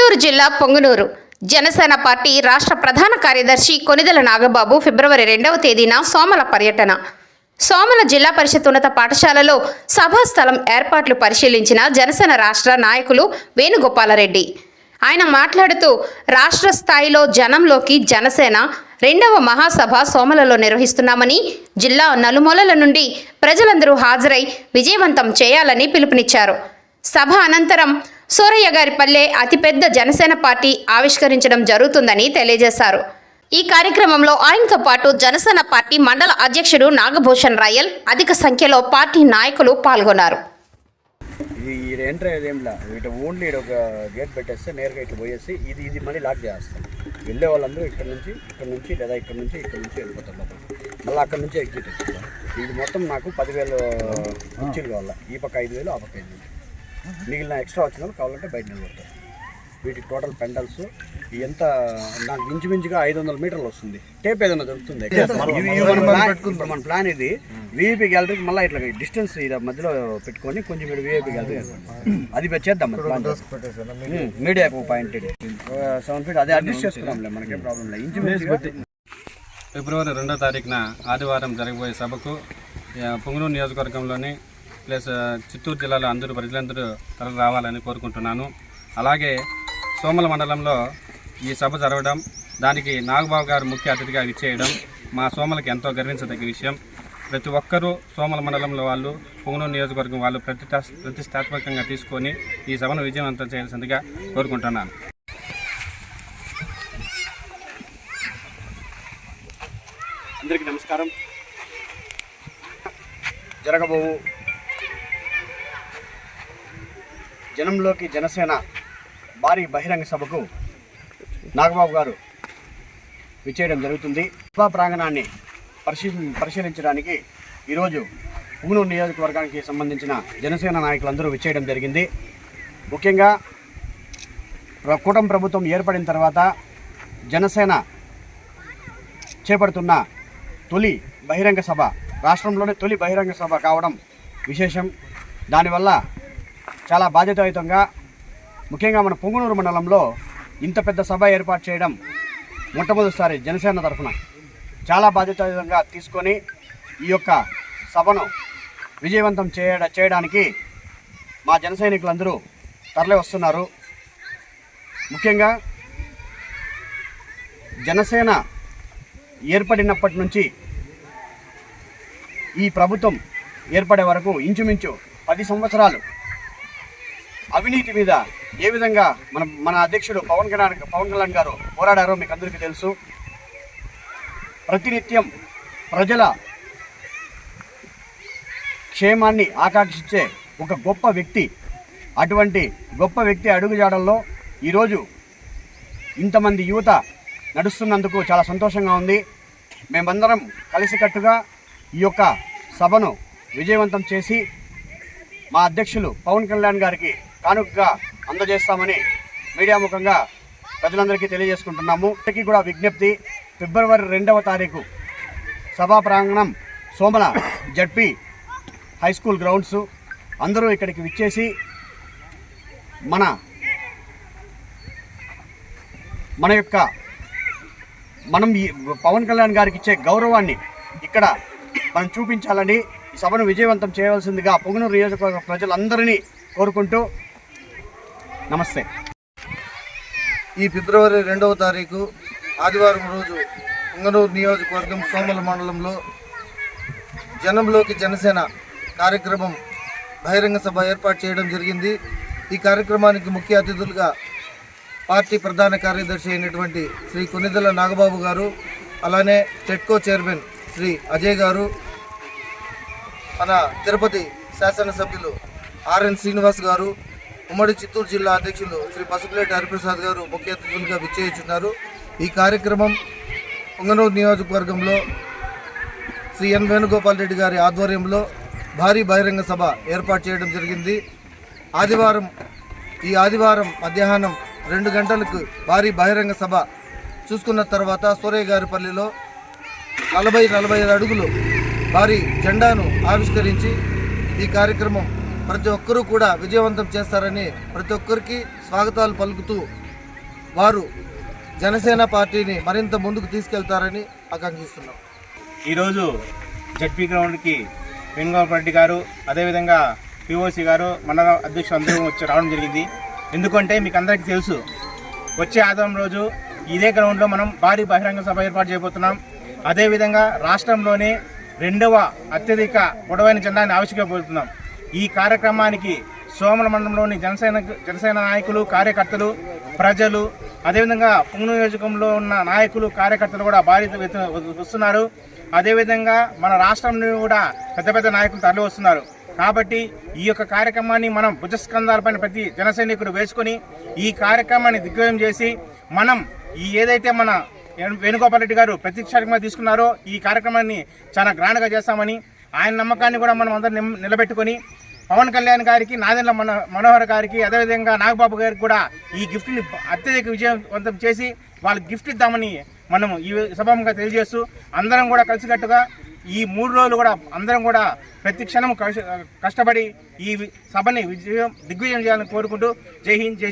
చిత్తూరు జిల్లా పొంగునూరు. జనసేన పార్టీ రాష్ట్ర ప్రధాన కార్యదర్శి కొనిదెల నాగబాబు ఫిబ్రవరి రెండవ తేదీన సోమల పర్యటన. సోమల జిల్లా పరిషత్ ఉన్నత పాఠశాలలో సభాస్థలం ఏర్పాట్లు పరిశీలించిన జనసేన రాష్ట్ర నాయకులు వేణుగోపాలరెడ్డి. ఆయన మాట్లాడుతూ రాష్ట్ర స్థాయిలో జనంలోకి జనసేన రెండవ మహాసభ సోమలలో నిర్వహిస్తున్నామని జిల్లా నలుమూలల నుండి ప్రజలందరూ హాజరై విజయవంతం చేయాలని పిలుపునిచ్చారు. సభ అనంతరం సూరయ్య గారి పల్లె అతిపెద్ద జనసేన పార్టీ ఆవిష్కరించడం జరుగుతుందని తెలియజేశారు. ఈ కార్యక్రమంలో ఆయనతో పాటు జనసేన పార్టీ మండల అధ్యక్షుడు నాగభూషణ్ రాయల్ అధిక సంఖ్యలో పార్టీ నాయకులు పాల్గొన్నారు. ఇది ఎంటర్ అయ్యేది ఇటు ఓన్లీ ఒక గేట్ పెట్టేస్తే నేరుగా ఇట్లా పోయేసి ఇది ఇది మళ్ళీ లాక్ చేస్తాం. వెళ్ళే వాళ్ళందరూ ఇక్కడ నుంచి ఇక్కడ నుంచి లేదా ఇక్కడ నుంచి ఇక్కడ నుంచి వెళ్ళిపోతారు లోపల. మళ్ళీ అక్కడ నుంచి ఎగ్జిట్ వచ్చింది ఇది మొత్తం నాకు పదివేలు కుర్చీలు కావాలి? ఈ పక్క ఐదు వేలు ఆ పక్క ఐదు వేలు. మిగిలిన ఎక్స్ట్రా వచ్చిన వాళ్ళు కావాలంటే బయట నిలబడతారు వీటికి టోటల్ పెండల్స్ ఎంత నాకు ఇంచుమించుగా ఐదు వందల మీటర్లు వస్తుంది. టేప్ ఏదైనా దొరుకుతుంది. మన ప్లాన్- ఇప్పుడు మన ప్లాన్ ఇది విఐపి గ్యాలరీకి మళ్ళీ ఇట్లా డిస్టెన్స్ ఇది మధ్యలో పెట్టుకొని కొంచెం మీరు విఐపి గ్యాలరీ అది చేద్దాం మన plan. Media. Point seven feet అదే అడ్జస్ట్ చేసుకున్నాంలే మనకేం ప్రాబ్లం లేదు. ఇంచుమించుగా ఫిబ్రవరి రెండో తారీఖున ఆదివారం జరగబోయే సభకు పొంగనూరు నియోజకవర్గంలోని ప్లస్ చిత్తూరు జిల్లాలో అందరూ ప్రజలందరూ తరలి రావాలని కోరుకుంటున్నాను. అలాగే సోమల మండలంలో ఈ సభ జరగడం దానికి నాగబాబు గారు ముఖ్య అతిథిగా విచ్చేయడం మా సోమలకి ఎంతో గర్వించదగ్గ విషయం. ప్రతి ఒక్కరూ సోమల మండలంలో వాళ్ళు పొంగనూరు నియోజకవర్గం వాళ్ళు ప్రతిష్టా ప్రతిష్టాత్మకంగా తీసుకొని ఈ సభను విజయవంతం చేయాల్సిందిగా కోరుకుంటున్నాను. అందరికీ నమస్కారం. జరగబోవు జనంలోకి జనసేన భారీ బహిరంగ సభకు నాగబాబు గారు విచ్చేయడం జరుగుతుంది. సభా ప్రాంగణాన్ని పరిశీలి పరిశీలించడానికి ఈరోజు పుంగనూరు నియోజకవర్గానికి సంబంధించిన జనసేన నాయకులందరూ విచ్చేయడం జరిగింది. ముఖ్యంగా ప్ర- కూటమి ప్రభుత్వం ఏర్పడిన తర్వాత జనసేన చేపడుతున్న తొలి బహిరంగ సభ రాష్ట్రంలోనే తొలి బహిరంగ సభ కావడం విశేషం. దానివల్ల చాలా బాధ్యతాయుతంగా ముఖ్యంగా మన పొంగునూరు మండలంలో ఇంత పెద్ద సభ ఏర్పాటు చేయడం మొట్టమొదటిసారి జనసేన తరఫున చాలా బాధ్యతాయుతంగా తీసుకొని ఈ యొక్క సభను విజయవంతం చేయ చేయడానికి మా జన సైనికులందరూ తరలి వస్తున్నారు. ముఖ్యంగా జనసేన ఏర్పడినప్పటి నుంచి ఈ ప్రభుత్వం ఏర్పడే వరకు ఇంచుమించు పది సంవత్సరాలు అవినీతి మీద ఏ విధంగా మన మన అధ్యక్షుడు పవన్ కళ్యాణ్ పవన్ కళ్యాణ్ గారు పోరాడారో మీకు అందరికీ తెలుసు. ప్రతినిత్యం ప్రజల క్షేమాన్ని ఆకాంక్షించే ఒక గొప్ప వ్యక్తి అటువంటి గొప్ప వ్యక్తి అడుగుజాడల్లో ఈరోజు ఇంతమంది యువత నడుస్తున్నందుకు చాలా సంతోషంగా ఉంది. మేమందరం కలిసికట్టుగా ఈ యొక్క సభను విజయవంతం చేసి మా అధ్యక్షులు పవన్ కళ్యాణ్ గారికి కానుకగా అందజేస్తామని మీడియా ముఖంగా ప్రజలందరికీ తెలియజేసుకుంటున్నాము. ఇప్పటికీ కూడా విజ్ఞప్తి ఫిబ్రవరి రెండవ తారీఖు సభా ప్రాంగణం Somala ZP high school grounds అందరూ ఇక్కడికి విచ్చేసి మన మన యొక్క మనం ఈ పవన్ కళ్యాణ్ గారికి ఇచ్చే గౌరవాన్ని ఇక్కడ మనం చూపించాలని ఈ సభను విజయవంతం చేయవలసిందిగా పొంగనూరు నియోజకవర్గ ప్రజలందరినీ కోరుకుంటూ నమస్తే. ఈ ఫిబ్రవరి రెండవ తారీఖు ఆదివారం రోజు ఉంగనూరు నియోజకవర్గం సోమల మండలంలో జనంలోకి జనసేన కార్యక్రమం బహిరంగ సభ ఏర్పాటు చేయడం జరిగింది. ఈ కార్యక్రమానికి ముఖ్య అతిథులుగా పార్టీ ప్రధాన కార్యదర్శి అయినటువంటి శ్రీ కొనిదల నాగబాబు గారు అలానే టెట్కో చైర్మన్ శ్రీ అజయ్ గారు మన తిరుపతి శాసనసభ్యులు ఆర్ఎన్ శ్రీనివాస్ గారు ఉమ్మడి చిత్తూరు జిల్లా అధ్యక్షులు శ్రీ పసుపులేటి హరిప్రసాద్ గారు ముఖ్య అతిథులుగా విచ్చేయించున్నారు. ఈ కార్యక్రమం పొంగనూరు నియోజకవర్గంలో శ్రీ ఎన్ వేణుగోపాల్ రెడ్డి గారి ఆధ్వర్యంలో భారీ బహిరంగ సభ ఏర్పాటు చేయడం జరిగింది. ఆదివారం ఈ ఆదివారం మధ్యాహ్నం రెండు గంటలకు భారీ బహిరంగ సభ చూసుకున్న తర్వాత సూర్య గారిపల్లిలో నలభై నలభై అడుగులు భారీ జెండాను ఆవిష్కరించి ఈ కార్యక్రమం ప్రతి ఒక్కరూ కూడా విజయవంతం చేస్తారని ప్రతి ఒక్కరికి స్వాగతాలు పలుకుతూ వారు జనసేన పార్టీని మరింత ముందుకు తీసుకెళ్తారని ఆకాంక్షిస్తున్నాం. ఈరోజు జడ్పీ గ్రౌండ్కి వేణుగోపాల్ రెడ్డి గారు అదేవిధంగా పిఓసి గారు మండల అధ్యక్షులు అందరూ వచ్చి రావడం జరిగింది. ఎందుకంటే మీకు అందరికీ తెలుసు వచ్చే ఆదివారం రోజు ఇదే గ్రౌండ్లో మనం భారీ బహిరంగ సభ ఏర్పాటు చేయబోతున్నాం. అదేవిధంగా రాష్ట్రంలోనే రెండవ అత్యధిక పొడవైన జెండాన్ని ఆవిష్కరించబోతున్నాం. ఈ కార్యక్రమానికి సోమల మండలంలోని జనసేన జనసేన నాయకులు కార్యకర్తలు ప్రజలు అదేవిధంగా పుంగు నియోజకంలో ఉన్న నాయకులు కార్యకర్తలు కూడా భారీ వస్తున్నారు. అదేవిధంగా మన రాష్ట్రం నుండి కూడా పెద్ద పెద్ద నాయకులు తరలి వస్తున్నారు. కాబట్టి ఈ యొక్క కార్యక్రమాన్ని మనం భుజస్కంధాలపైన ప్రతి జనసైనికుడు వేసుకొని ఈ కార్యక్రమాన్ని దిగ్విజయం చేసి మనం ఈ ఏదైతే మన వేణుగోపాల్ రెడ్డి గారు ప్రతిష్టాత్మకంగా తీసుకున్నారో ఈ కార్యక్రమాన్ని చాలా గ్రాండ్గా చేస్తామని ఆయన నమ్మకాన్ని కూడా మనం అందరం నిలబెట్టుకొని పవన్ కళ్యాణ్ గారికి నాదెండ్ల మన మనోహర్ గారికి అదేవిధంగా నాగబాబు గారికి కూడా ఈ గిఫ్ట్ని అత్యధిక విజయవంతం చేసి వాళ్ళకి గిఫ్ట్ ఇద్దామని మనం ఈ సభంగా తెలియజేస్తూ అందరం కూడా కలిసికట్టుగా ఈ మూడు రోజులు కూడా అందరం కూడా ప్రతి క్షణం కష్ట- కష్టపడి ఈ సభని విజయం దిగ్విజయం చేయాలని కోరుకుంటూ జై హింద్ జై